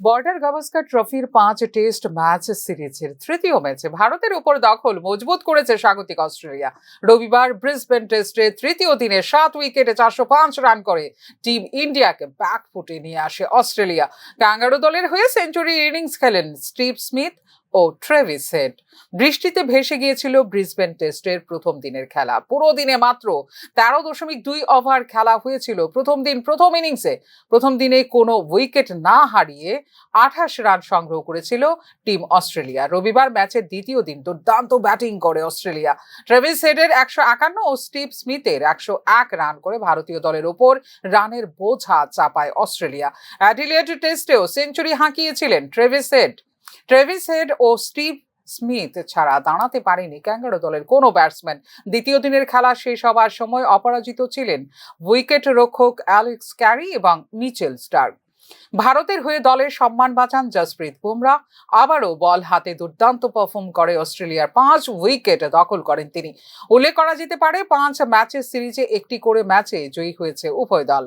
Border Gavaskar ট্রফির পাঁচ test match সিরিজের তৃতীয় ম্যাচে ভারতের উপর দখল মজবুত করেছে স্বাগতিক অস্ট্রেলিয়া। রবিবার ব্রিসবেন টেস্টে তৃতীয় দিনে সাত উইকেটে চারশো পাঁচ রান করে টিম ইন্ডিয়াকে ব্যাক ফুটে নিয়ে আসে অস্ট্রেলিয়া। ক্যাঙ্গারু দলের হয়ে সেঞ্চুরি ইনিংস খেলেন স্টিভ স্মিথ ও ট্রেভিস হেড বৃষ্টিতে ভেসে গিয়েছিল ব্রিসবেন টেস্টের প্রথম দিনের খেলা। পুরো দিনে মাত্র তেরো দশমিক দুই ওভার খেলা হয়েছিল প্রথম দিন প্রথম ইনিংসে। প্রথম দিনে কোনো উইকেট না হারিয়ে আঠাশ রান সংগ্রহ করেছিল টিম অস্ট্রেলিয়া। রবিবার ম্যাচের দ্বিতীয় দিন দুর্দান্ত ব্যাটিং করে অস্ট্রেলিয়া। ট্রেভিস হেডের একশো একান্ন ও স্টিভ স্মিথের একশো এক রান করে ভারতীয় দলের ওপর রানের বোঝা চাপায় অস্ট্রেলিয়া। অ্যাডিলিয়েট টেস্টেও সেঞ্চুরি হাঁকিয়েছিলেন ট্রেভিস হেড ট্রেভিস হেড ও স্টিভ স্মিথ ছাড়া দাঁড়াতে পারেনি ক্যাঙ্গারো দলের কোনো ব্যাটসম্যান দ্বিতীয় দিনের খেলা শেষ হবার সময় অপরাজিত ছিলেন উইকেট রক্ষক অ্যালেক্স ক্যারি এবং মিচেল স্টার্ক ভারতের হয়ে দলের সম্মান বাঁচান জসপ্রীত বুমরা আবারও বল হাতে দুর্দান্ত পারফর্ম করে অস্ট্রেলিয়ার পাঁচ উইকেট দখল করেন তিনি। উল্লেখ করা যেতে পারে, পাঁচ ম্যাচের সিরিজে একটি করে ম্যাচে জয়ী হয়েছে উভয় দল।